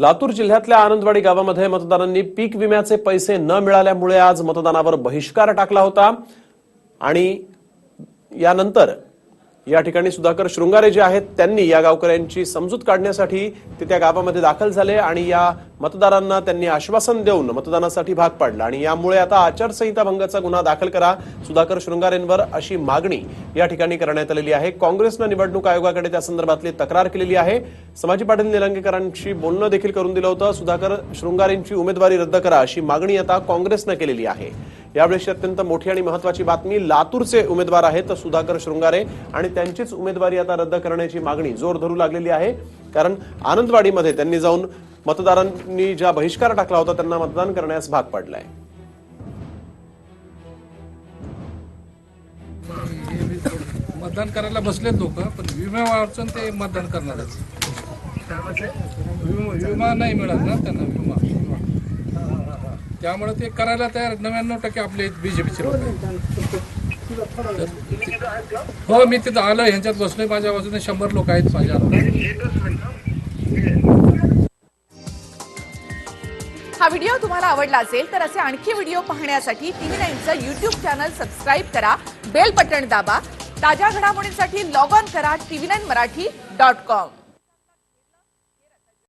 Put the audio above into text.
लातूर जिल्ह्यातल्या आनंदवाडी गावामध्ये मतदारांनी पीक विम्याचे पैसे न मिळाल्यामुळे आज मतदानावर बहिष्कार टाकला होता. आणि यानंतर या ठिकाणी सुधाकर शृंगारे जे आहेत त्यांनी या गावकऱ्यांची समजूत काढण्यासाठी ते त्या गावामध्ये दाखल झाले आणि या मतदारांना त्यांनी आश्वासन देऊन मतदानासाठी भाग पाडला. आणि यामुळे आता आचारसंहिता भंगाचा गुन्हा दाखल करा सुधाकर शृंगारेंवर अशी मागणी या ठिकाणी करण्यात आलेली आहे. काँग्रेसनं निवडणूक आयोगाकडे त्या संदर्भातली तक्रार केलेली आहे. संभाजी पाटील निलंगेकरांशी बोलणं देखील करून दिलं होतं. सुधाकर शृंगारेंची उमेदवारी रद्द करा अशी मागणी आता काँग्रेसनं केलेली आहे. यावेळेची अत्यंत मोठी आणि महत्वाची बातमी. लातूरचे उमेदवार आहेत सुधाकर शृंगारे आणि त्यांचीच उमेदवारी आता रद्द करण्याची मागणी जोर धरू लागलेली आहे. कारण आनंदवाडीमध्ये त्यांनी जाऊन मतदारांनी ज्या बहिष्कार टाकला होता त्यांना मतदान करण्यास भाग पाडलाय. मतदान करायला बसलेत लोक पण विमा अडचण ते मतदान करणारच. विमा नाही मिळाला ना त्यांना विमा. त्यामुळे ते करायला तयार नव्याण्णव टक्के आपले बीजेपीचे लोक आहेत. हो मी तिथं आलो ह्यांच्यात बसलोय. माझ्या बाजूने शंभर लोक आहेत माझ्या हा व्हिडिओ तुम्हाला आवडला असेल तर असे आणखी व्हिडिओ पाहण्यासाठी टीव्ही नाईनचं युट्यूब चॅनल सबस्क्राईब करा बेल बटन दाबा ताज्या घडामोडींसाठी लॉग ऑन करा TV nine Marathi dot com.